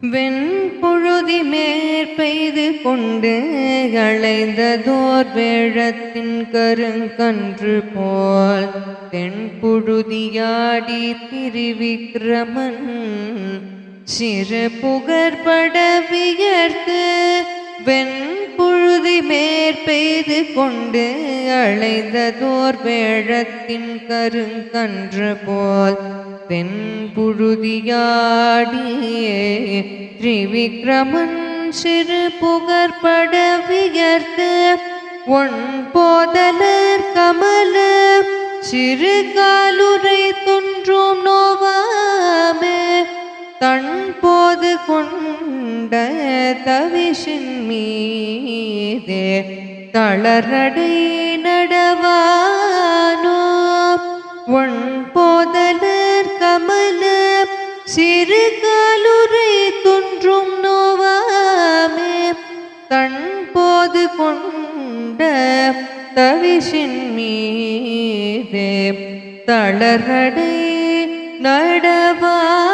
வெண்பொழுதி மேற்பெய்து கொண்டு அலைந்ததோர் வேழத்தின் கருங்கன்று போல் தென்புழுதியாடி திருவிக்கிரமன் சிறு புகழ்பட வியர்த்து வெண் வெண்புழுதி மேற்பெய்து கொண்டு அலைந்ததோர் வேழத்தின் கருங்கன்று போல் தென்புழுதியாடியே திரிவிக்ரமன் சிறு புகற்பட வியர்த்து ஒன் போதலர் கமல சிறு காலுரை துன்றும் நோவாமே தன் போது கொண்ட தவிஷின் மீ தளரடை நடவானோ? ஒன் போதலர் கமல சிறு காலுரை துன்றும் நோவாமே. தன் போது கொண்ட தவிஷின் மீதே தளரடை நடவா